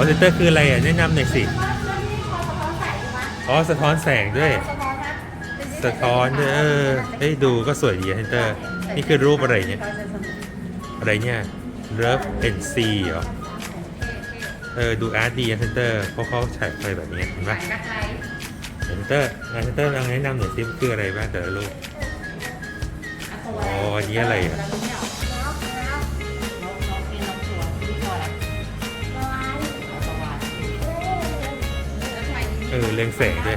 อเซนเตอร์คืออะไรอะแนะนำหน่อยสิอ๋อสะท้อนแสงด้วย สะท้อนด้วยเออเอ้ยดูก็สวยดีอะเซนเตอร์ นี่คือรูปอะไรเนี่ย อะไรเนี่ย Love and C เหรอ เออดูอาร์ตดีอะเซนเตอร์เพราะเขาฉายไฟแบบนี้เห็นปะเซนเตอร์งานเซนเตอร์ลองแนะนำหน่อยสิมันคืออะไรบ้างแต่ละรูปอ๋ออันนี้อะไรอะ เออเรืองแสงด้วย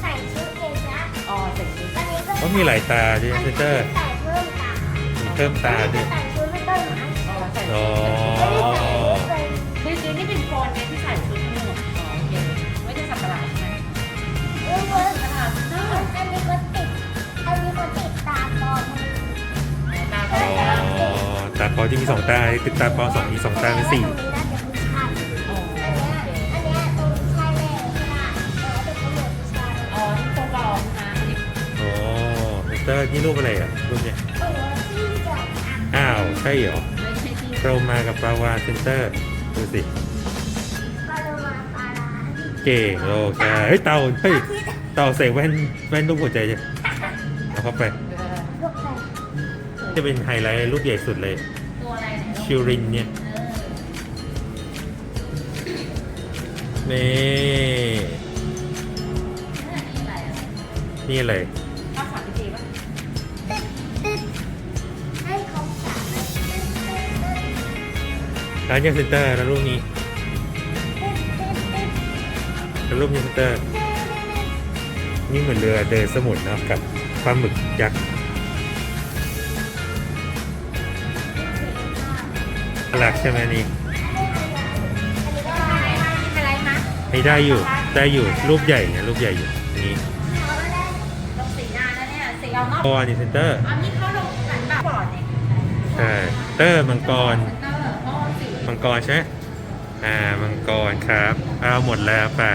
ใส่ชุดเองนะอ๋อเสร็จแล้วอันนี้ก็เขามีหลายตาด้วยเซนเตอร์ใส่เพิ่มตามีเพิ่มตาด้วยใส่ชุดไม่ต้นไม้อ๋อใส่อ๋อไม่ได้ใส่ชุดเป็นคือจริงๆนี่เป็นโฟนเนี่ยที่ใส่ชุดทั้งหมดอ๋อโอเคไม่ใช่สับประหลาดใช่ไหมเออเว้ยสับประหลาดเนอะอันนี้ก็ติดอันนี้ก็ติดตาปลอมตาอ๋เขาอตาปอที่มีสองตาติดตาปอสองมีสองตาเป็นสี่ เซนเตอร์นี่รูปอะไรอะรูปเนี้ยอ้าวใช่เหรอไม่ใช่ที่โครมากับปลาวาเซนเตอร์ดูสิโลมาปาลาเก่งโลกาเฮ้ยเต่าเฮ้ยเต่าใส่แว่นแว่นรูปหัวใจจ้ะเอาเข้าไปจะเป็นไฮไลท์รูปใหญ่สุดเลยชิรินเนี่ยนี่นี่อะไรอะนี่เลย ร้านยาเซนเตอร์แล้วรูปนี้ตึ๊ดตึ๊ดตึ๊ดแล้วรูปยาเซนเตอร์ นี่เหมือนเรือเดินสมุทรเนอะกับปลาหมึกยักษ์น่ารักใช่ไหมนี่อะไรมาให้ได้อยู่ ได้อยู่ รูปใหญ่เนี่ยรูปใหญ่อยู่ นี่ลงสีนานแล้วเนี่ยสีเอานอกกรนี่เซนเตอร์อันนี้เขาลงหลังแบบบอร์ดเนี่ยใช่เตอร์มังกรเตอร์อ๋อสี มังกรใช่ไหมอ่ามังกรครับเอาหมดแล้วป่ะ